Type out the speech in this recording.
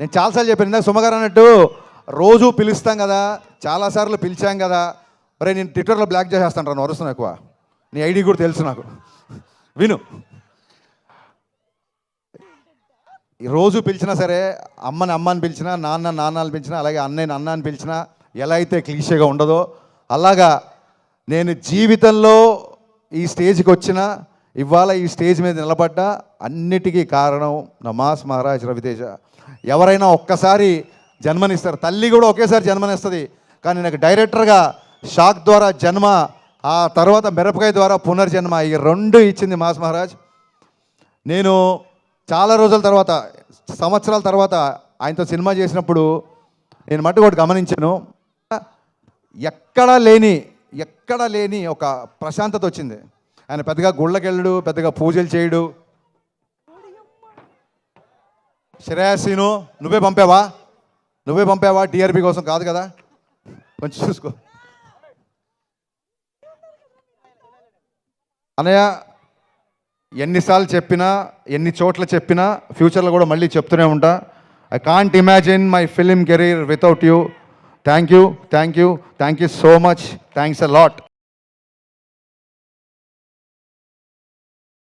నేను చాలాసార్లు చెప్పాను ఇందాక సుమగారు అన్నట్టు రోజు పిలుస్తాం కదా చాలాసార్లు పిలిచాం కదా. మరి నేను ట్విట్టర్లో బ్లాక్ చేసేస్తాను రా వరుస్తున్నాను ఎక్కువ. నీ ఐడి కూడా తెలుసు నాకు. విను. ఈ రోజు పిలిచినా సరే అమ్మని అమ్మని పిలిచినా నాన్న నాన్న అని పిలిచినా అలాగే అన్నయ్య అన్న అని పిలిచినా ఎలా అయితే క్లీషేగా ఉండదో అలాగా నేను జీవితంలో ఈ స్టేజ్కి వచ్చిన ఇవాళ ఈ స్టేజ్ మీద నిలబడ్డా అన్నిటికీ కారణం నమాస్ మహారాజ్ రవితేజ. ఎవరైనా ఒక్కసారి జన్మనిస్తారు. తల్లి కూడా ఒకేసారి జన్మనిస్తుంది. కానీ నాకు డైరెక్టర్గా షాక్ ద్వారా జన్మ ఆ తర్వాత మిరపకాయ ద్వారా పునర్జన్మ ఈ రెండు ఇచ్చింది మాస్ మహారాజ్. నేను చాలా రోజుల తర్వాత సంవత్సరాల తర్వాత ఆయనతో సినిమా చేసినప్పుడు నేను మట్టు ఒకటి గమనించాను. ఎక్కడా లేని ఎక్కడా లేని ఒక ప్రశాంతత వచ్చింది. ఆయన పెద్దగా గుళ్ళకెళ్ళడు పెద్దగా పూజలు చేయడు. శ్రేయాసీను నువ్వే పంపావా? నువ్వే పంపావా టీఆర్పీ కోసం? కాదు కదా. కొంచెం చూసుకో. అనయ్య ఎన్నిసార్లు చెప్పినా ఎన్ని చోట్ల చెప్పినా ఫ్యూచర్లో కూడా మళ్ళీ చెప్తూనే ఉంటా. I can't imagine my film career without you thank you thank you thank you so much thanks a lot